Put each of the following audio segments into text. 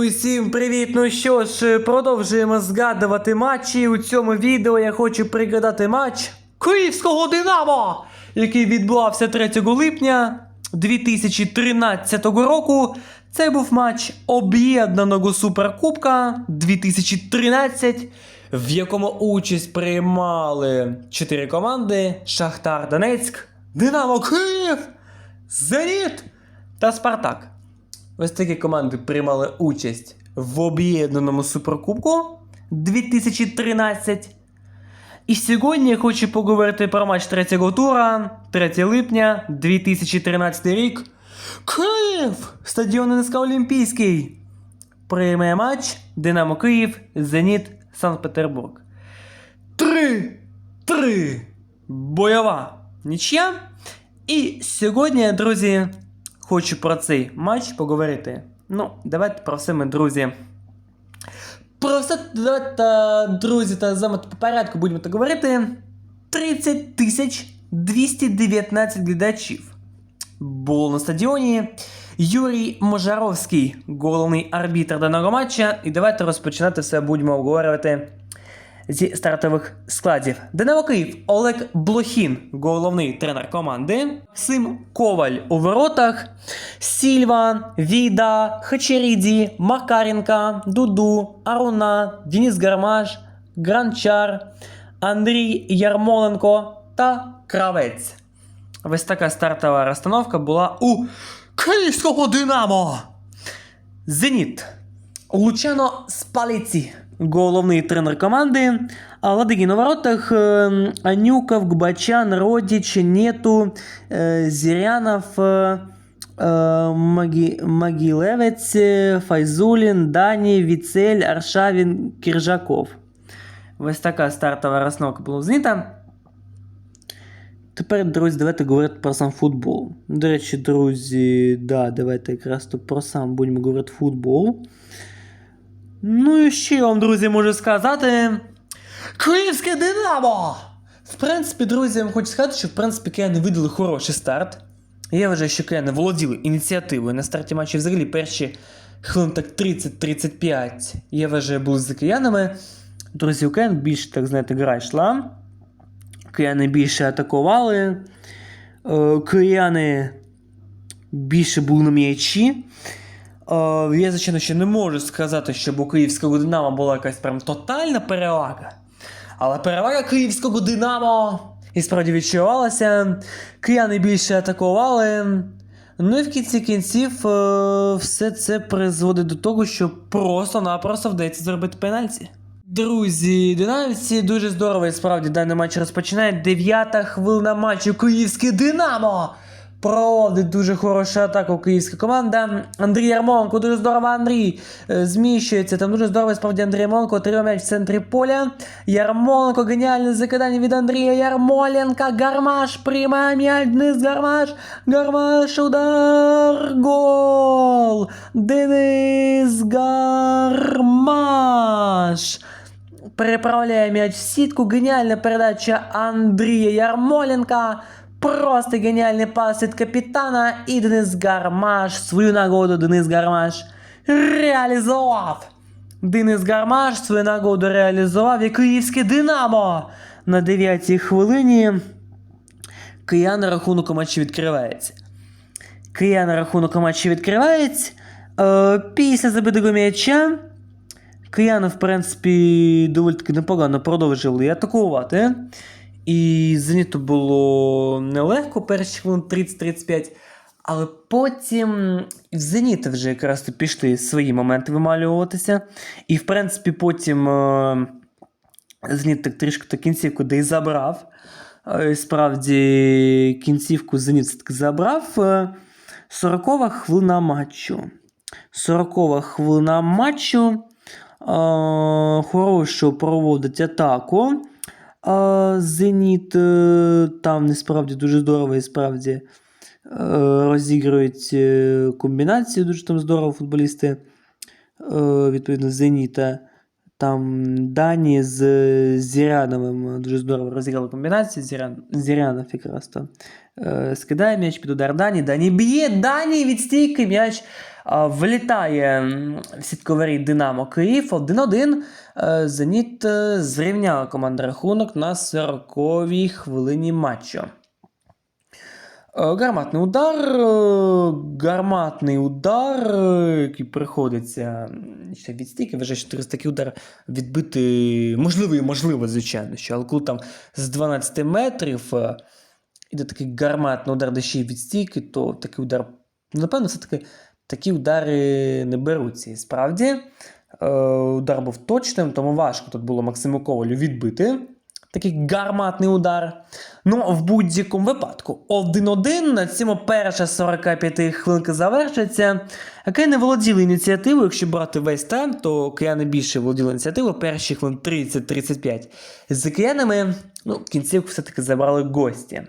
усім привіт! Ну що ж, продовжуємо згадувати матчі. У цьому відео я хочу пригадати матч Київського Динамо, який відбувався 3 липня 2013 року. Це був матч об'єднаного суперкубка 2013, в якому участь приймали 4 команди: Шахтар Донецьк, Динамо Київ, Зеніт та Спартак. Ось такі команди приймали участь в об'єднаному суперкубку 2013. І сьогодні я хочу поговорити про матч третього тура, 3 липня 2013 рік. Київ! Стадіон НСК Олімпійський. Приймає матч Динамо Київ, Зеніт, Санкт-Петербург. 3-3. Бойова нічия. І сьогодні, друзі, хочу про цей матч поговорити. Ну, давайте про все ми, друзі. Про все, давайте, друзі, та з по порядку будемо так говорити. 30 тисяч 219 глядачів було на стадіоні. Юрій Можаровський, головний арбітр даного матча. І давайте розпочинати все будемо обговорювати зі стартових складів. Динамо Київ Олег Блохін, головний тренер команди. Максим Коваль у воротах. Сільва, Віда, Хачеріді, Макаренка, Дуду, Аруна, Денис Гармаш, Гранчар, Андрій Ярмоленко та Кравець. Ось така стартова розстановка була у Київського Динамо. Зеніт. Лучано Спаліці, головний тренер команди. А Ладыги на воротах э, Анюков, Гбачан, Родич, Нету, э, Зирянов, э, э, Маги, Могилевец, э, Файзулін, Дані, Віцель, Аршавін, Кіржаков. Ось така стартова розстановка була у Зеніта. Тепер, друзі, давайте говорити про сам футбол. До речі, друзі, да, давайте якраз то про сам будемо говорити футбол. Ну і ще я вам, друзі, можу сказати. Київське Динамо! В принципі, друзі, я вам хочу сказати, що в принципі кияни видали хороший старт. Я вважаю, що кияни володіли ініціативою на старті матчу взагалі перші хвилин так 30-35. Я вважаю, були за киянами. Друзі, у киян більше, так знаєте, гра йшла. Кияни більше атакували. Е, Кияни більше були на м'ячі. Е, Я, звичайно, ще не можу сказати, щоб у київського Динамо була якась прям тотальна перевага. Але перевага київського Динамо і справді відчувалася. Кияни більше атакували. Ну і в кінці кінців е, все це призводить до того, що просто-напросто вдається зробити пенальті. Друзі, динамівці дуже здорово і справді даний матч розпочинає. Дев'ята хвилина матчу Київське Динамо. Проводить дуже хорошу атаку київська команда. Андрій Ярмоленко, дуже здорово Андрій е, зміщується. Там дуже здорово справді Андрій Ярмоленко отримав м'яч в центрі поля. Ярмоленко, геніальне закидання від Андрія Ярмоленка. Гармаш приймає м'яч, Денис Гармаш. Гармаш, удар, гол. Денис Гармаш. Переправляє м'яч в сітку. Геніальна передача Андрія Ярмоленка. Просто геніальний пас від капітана. І Денис Гармаш. Свою нагоду Денис Гармаш реалізував. Денис Гармаш свою нагоду реалізував і київське Динамо. На 9-й хвилині Киян рахунок у матчі відкривається. Киян рахунок у матчі відкривається. Е, після забитого м'яча Кияни, в принципі, доволі таки непогано продовжили атакувати. І Зеніту було нелегко перші хвилин 30-35. Але потім в Зеніта вже якраз пішли свої моменти вималюватися. І, в принципі, потім е, Зеніт так трішки та кінцівку де й забрав. Е, Справді, кінцівку Зеніт все-таки забрав. Е, 40 хвилина матчу. 40 хвилина матчу. Е, хорошо проводить атаку. Е, Зеніт е, там насправді дуже здорово і справді е, розігрують е, комбінації, дуже там здорово футболісти. Відповідно, Зеніта. Там Дані з Зіряновим дуже здорово розіграли комбінацію. Зірян, Зірянов якраз то скидає м'яч під удар Дані. Дані б'є, Дані від стійки м'яч А, Влітає в сітковарі Динамо Київ 1-1. Е, Зеніт е, зрівняла команда рахунок на 40-й хвилині матчу. Е, Гарматний удар. Гарматний удар, який приходиться ще від стійки. Що через такий удар відбити можливо і можливо, звичайно. Що, але коли там з 12 метрів іде такий гарматний удар, де ще й від стійки, то такий удар, напевно, все-таки такі удари не беруться. І справді, е, удар був точним, тому важко тут було Максиму Ковалю відбити. Такий гарматний удар. Ну, в будь-якому випадку, 1-1, на цьому перша 45 хвилинка завершиться. Кияни володіли ініціативою, якщо брати весь тайм, то кияни більше володіли ініціативою, перші хвилин 30-35. За киянами, ну, кінцівку все-таки забрали гості.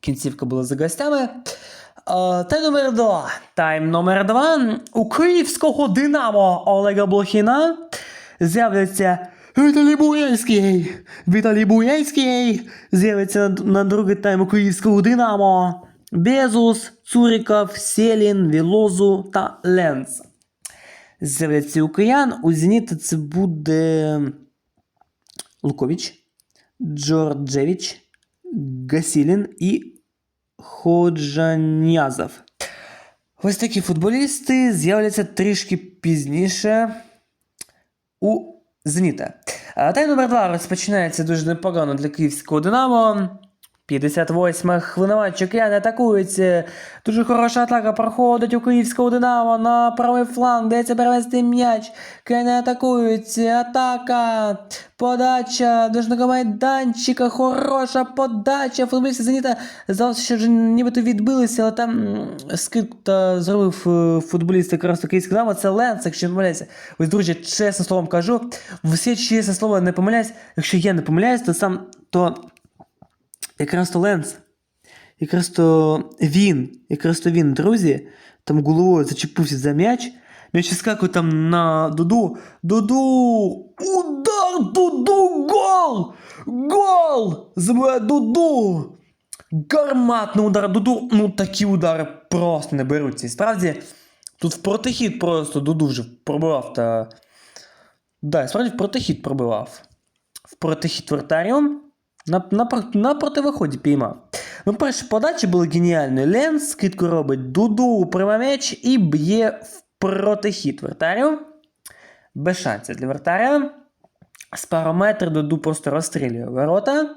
Кінцівка була за гостями. Тайм номер 2. Тайм номер 2. У київського Динамо Олега Блохіна з'являться Віталій Буєнський. Віталій Буєнський з'явиться на другий тайм у київського Динамо. Безус, Цуріков, Селін, Вілозу та Ленц. З'являться у киян. У Зеніта це буде Лукович, Джорджевич, Гасілін і Ходжанязов. Ось такі футболісти з'являться трішки пізніше у Зеніта. А Тайм номер 2 розпочинається дуже непогано для київського Динамо. 58 хвилина матчу кияни атакують. Дуже хороша атака проходить у київського Динамо на правий фланг, дається перевести м'яч. Кияни атакують. Атака. Подача дожного майданчика. Хороша подача. Футболісти Зеніта здалося, що вже нібито відбилися, але там скидку зробив е, футболіст якраз київського Динамо. Це Ленц, якщо не помиляюся. Ось, друзі, чесно словом кажу. Всі чесне слово не помиляюсь. Якщо я не помиляюсь, то сам то якраз то Ленс, якраз то він, якраз то він, друзі, там головою зачепився за м'яч. М'яч скакує там на Дуду. Дуду! Удар! Дуду! Гол! Гол! Забиває Дуду! Гарматний удар Дуду. Ну такі удари просто не беруться. І справді, тут в протихід просто Дуду вже пробивав та. Да, і справді в протихід пробивав. В протихід вратарем на, на, на противиході піймав. Ну, перші подачі були геніальні. Ленс скидку робить Дуду прямо м'яч і б'є в протихід вратарю. Без шансів для вратаря. З пару метрів Дуду просто розстрілює ворота.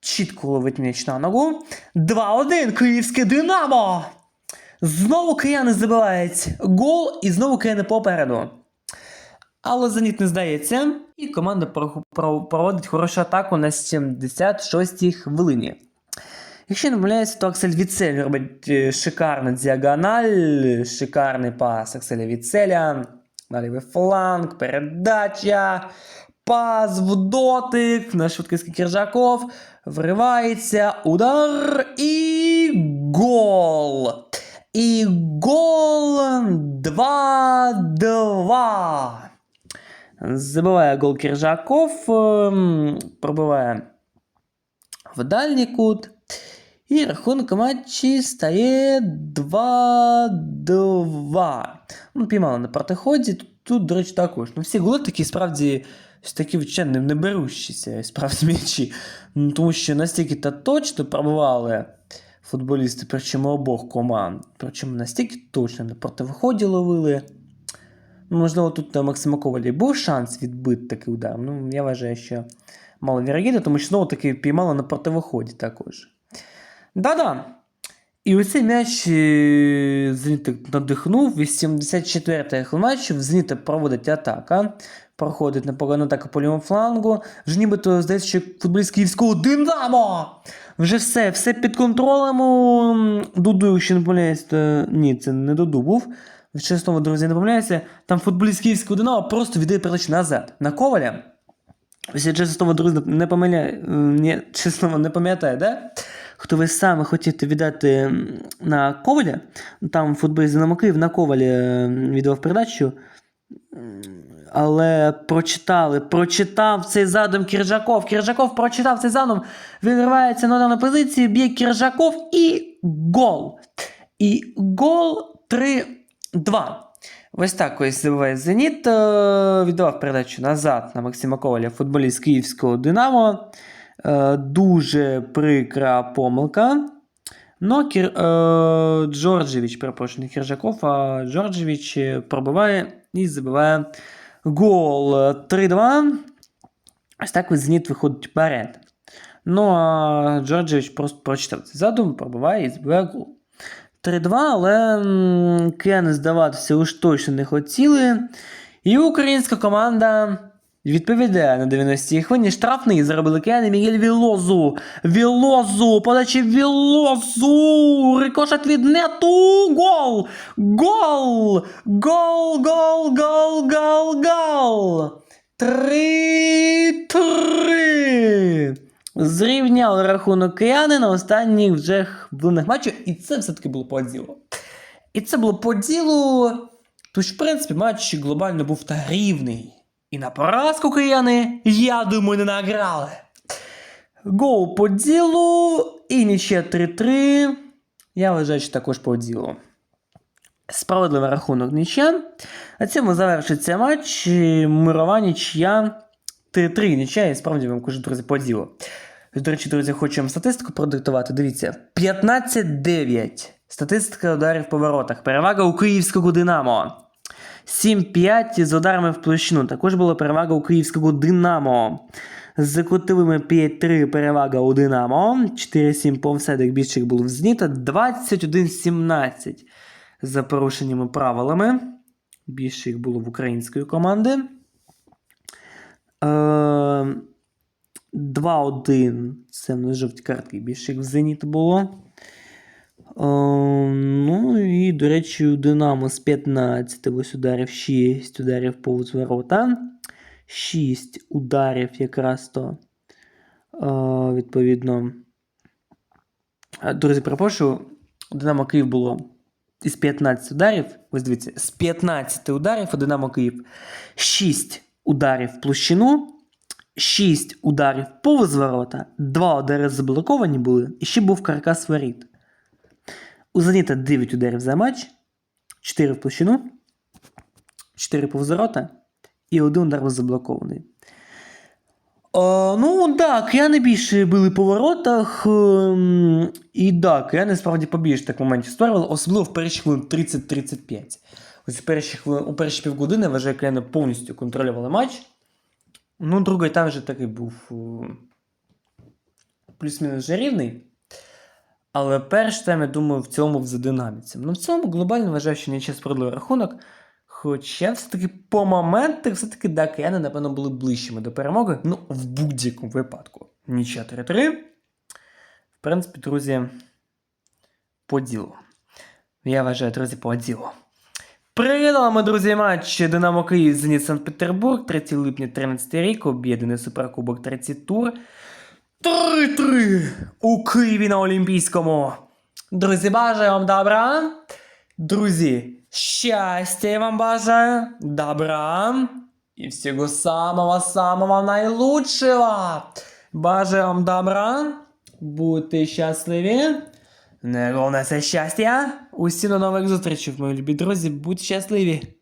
Чітко ловить м'яч на ногу. 2-1 Київське Динамо! Знову кияни забивають гол і знову кияни попереду. Але Зеніт не здається, і команда про- про- проводить хорошу атаку на 76-й хвилині. Якщо не помиляюся, то Аксель Віцель робить е, шикарну діагональ, шикарний пас Акселя Віцеля, на лівий фланг, передача, пас в дотик, на швидкість Кіржаков, вривається, удар і гол. І гол 2-2. Забиває гол Кіржаков, ем, пробиває в дальній кут. І рахунок матчі стає 2-2. Ну, піймали на протиході. Тут, тут, до речі, також. Ну, всі голи такі справді такі вчені не берущіся, справді м'ячі. Ну, тому що настільки та точно пробивали футболісти, причому обох команд. Причому настільки точно на противиході ловили. Можливо, тут на Максима Ковалі був шанс відбити такий удар. Ну, я вважаю, що маловірогідно, тому що знову таки піймали на противиході також. Да-да. І оцей м'яч е, Зеніт надихнув. 84-й хвилин матчу. Зеніта проводить атака. Проходить непогана атака по лівому флангу. Вже нібито здається, що футболіст київського Динамо! Вже все, все під контролем. Дуду, якщо не помиляюсь, ні, це не Дуду був. Чесно, друзі, не помиляюся. Там футболіст київського Динамо просто віддає передачу назад. На Коваля. Ось я чесно друзі, не помиляю, чесно, не пам'ятаю, да? Хто ви саме хотіте віддати на Коваля, там футболіст Динамо Київ на Ковалі е, віддав передачу, але прочитали, прочитав цей задум Кіржаков. Кіржаков прочитав цей задум, він рвається на дану позицію, б'є Кіржаков і гол. І гол 2. Ось так ось забиває Зеніт. е, Віддавав передачу назад на Максима Коваля, футболіст київського Динамо. Е, Дуже прикра помилка. Но Кір... е... Джорджевич, перепрошую, не Кіржаков, а Джорджевич пробиває і забиває гол 3-2. Ось так ось Зеніт виходить вперед. Ну а Джорджевич просто прочитав цей задум, пробиває і забиває гол. 3-2, але м, здаватися уж точно не хотіли. І українська команда відповідає на 90-й хвилині. Штрафний зробили кияни Мігель Вілозу. Вілозу! Подачі Вілозу! Рикошет від нету! Гол! Гол! Гол, гол, гол, гол, гол! 3-3! Зрівняли рахунок кияни на останніх вже хвилинах матчу, і це все-таки було по ділу. І це було по ділу. Тож, в принципі, матч глобально був та рівний. І на поразку кияни, я думаю, не награли. Гол по ділу і нічия 3-3. Я вважаю, що також по ділу. Справедливий рахунок нічия. На цьому завершиться матч. Мирова нічия 3-3 нічия, і справді вам кажу, друзі, по ділу. До речі, друзі, хочу вам статистику продиктувати. Дивіться, 15-9. Статистика ударів по воротах. Перевага у київського Динамо. 7-5 з ударами в площину. Також була перевага у київського Динамо. З кутовими 5-3 перевага у Динамо. 4-7 по офсайдах більших було в Зеніта. 21-17 за порушеннями правилами. Більше їх було в української команди. Е, 2-1. Це в жовті картки. Більше їх в Зеніт було. Е, ну і, до речі, у Динамо з 15 ось ударів 6 ударів повз ворота. 6 ударів якраз то. Е, відповідно. Е, Друзі, перепрошую, у Динамо Київ було із 15 ударів. Ось дивіться, з 15 ударів у Динамо Київ 6 ударів в площину, 6 ударів повз ворота, 2 удари заблоковані були, і ще був каркас воріт. У Зеніта 9 ударів за матч, 4 в площину, 4 повз ворота і 1 удар був заблокований. О, ну так, я не більше били по воротах. ем, І так, я насправді побільше так моментів створювали, особливо в перші хвилин 30-35. Ось у перші хвилин, у перші півгодини, вважаю, кияни повністю контролювали матч. Ну, другий там вже такий був е, плюс-мінус вже рівний. Але перший тайм, я думаю, в цілому за динаміці. Ну, в цілому глобально вважаю, що нічого справедливий рахунок. Хоча все-таки по моментах, все-таки да, кияни, напевно, були ближчими до перемоги. Ну, в будь-якому випадку. Нічия 3-3. В принципі, друзі, по ділу. Я вважаю, друзі, по ділу. Привітали ми, друзі, матч Динамо Київ Зеніт Санкт-Петербург, 3 липня 13 рік, об'єднаний суперкубок 3 тур. 3-3 у Києві на Олімпійському. Друзі, бажаю вам добра. Друзі, щастя вам бажаю, добра и всего самого-самого наилучшего. Бажаю вам добра, будьте щасливі. Не головне це щастя. Усі до нових зустрічей, мої любі друзі, будьте щасливі.